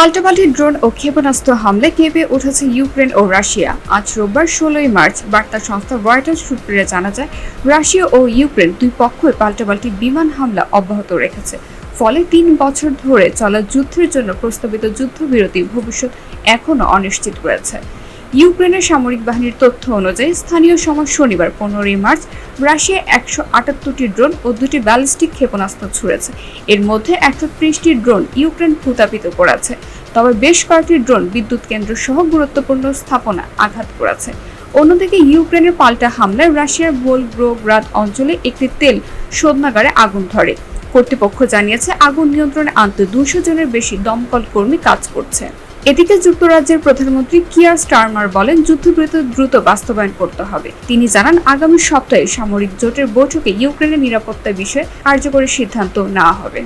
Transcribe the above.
পাল্টাপাল্টি ড্রোন ও ক্ষেপণাস্ত্র হামলে কেঁপে উঠেছে ইউক্রেন ও রাশিয়া। আজ রোববার ষোলোই মার্চ, বার্তা সংস্থা রয়টার্স সূত্রে জানা যায়, রাশিয়া ও ইউক্রেন দুই পক্ষই পাল্টাপাল্টি বিমান হামলা অব্যাহত রেখেছে। ফলে তিন বছর ধরে চলা যুদ্ধের জন্য প্রস্তাবিত যুদ্ধবিরতি ভবিষ্যৎ এখনও অনিশ্চিত রয়েছে। ইউক্রেনের সামরিক বাহিনীর তথ্য অনুযায়ী, স্থানীয় সময় শনিবার পনেরোই মার্চ রাশিয়া একশো আটাত্তরটি ড্রোন ও দুটি ব্যালিস্টিক ক্ষেপণাস্ত্র ছুড়েছে। এর মধ্যে একশো ত্রিশটি ড্রোন ইউক্রেন ভূতাপিত করেছে। তবে বেশ কয়েকটি ড্রোন বিদ্যুৎ কেন্দ্র সহ গুরুত্বপূর্ণ স্থাপনা আঘাত করেছে। অন্যদিকে, ইউক্রেনের পাল্টা হামলায় রাশিয়ার বোলগ্রোগ্রাদ অঞ্চলে একটি তেল শোধনাগারে আগুন ধরে। কর্তৃপক্ষ জানিয়েছে, আগুন নিয়ন্ত্রণে আনতে দুশো জনের বেশি দমকল কর্মী কাজ করছে। এদিকে যুক্তরাজ্যের প্রধানমন্ত্রী কিয়ার স্টারমার বলেন, যুদ্ধবিরত দ্রুত বাস্তবায়ন করতে হবে। তিনি জানান, আগামী সপ্তাহে সামরিক জোটের বৈঠকে ইউক্রেনের নিরাপত্তা বিষয়ে কার্যকরী সিদ্ধান্ত নেওয়া হবে।